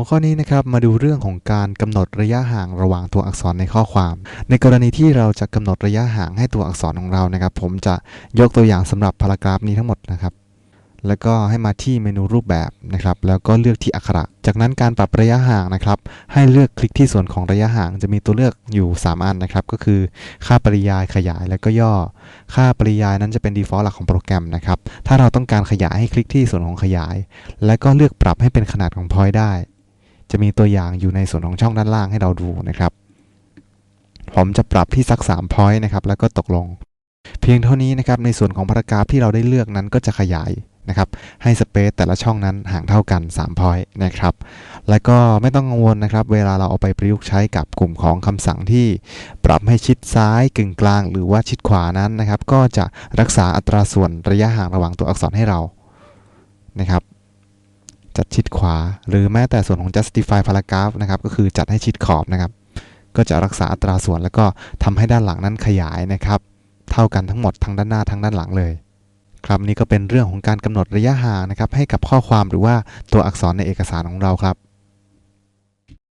หัวข้อนี้นะครับมาดูเรื่องของการกำหนดระยะห่างระหว่างตัวอักษรในข้อความ ในกรณีที่เราจะกำหนดระยะห่างให้ตัวอักษรของเรานะครับ ผมจะยกตัวอย่างสำหรับพารากราฟนี้ทั้งหมดนะครับ แล้วก็ให้มาที่เมนูรูปแบบนะครับ แล้วก็เลือกที่อักขระ จากนั้นการปรับระยะห่างนะครับ ให้เลือกคลิกที่ส่วนของระยะห่างจะมีตัวเลือกอยู่ 3 อันนะครับ ก็คือค่าปริยายขยายและก็ย่อ ค่าปริยายนั้นจะเป็น default หลักของโปรแกรมนะครับ ถ้าเราต้องการขยายให้คลิกที่ส่วนของขยาย และก็เลือกปรับให้เป็นขนาดของ point ได้ จะมีตัวอย่างอยู่ในส่วนของช่องด้านล่างให้เราดูนะครับ ผมจะปรับที่สัก3 point นะครับ แล้วก็ตกลง เพียงเท่านี้นะครับ ในส่วนของพารากราฟที่เราได้เลือกนั้นก็จะขยายนะครับ ให้สเปซแต่ละช่องนั้นห่างเท่ากัน3 point นะครับ แล้วก็ไม่ต้องกังวลนะครับ เวลาเราเอาไปประยุกต์ใช้กับกลุ่มของคำสั่งที่ ปรับให้ชิดซ้ายกึ่งกลาง หรือว่าชิดขวานั้นนะครับ ก็จะรักษาอัตราส่วนระยะห่างระหว่างตัวอักษรให้เรานะครับ จัดชิดขวา หรือแม้แต่ส่วนของ justify paragraph นะครับก็คือจัดให้ชิดขอบนะครับ ก็จะรักษาอัตราส่วนแล้วก็ทำให้ด้านหลังนั้นขยายนะครับ เท่ากันทั้งหมดทั้งด้านหน้าทั้งด้านหลังเลย ครับนี่ก็เป็นเรื่องของการกำหนดระยะห่างนะครับให้กับข้อความหรือว่าตัวอักษรในเอกสารของเราครับ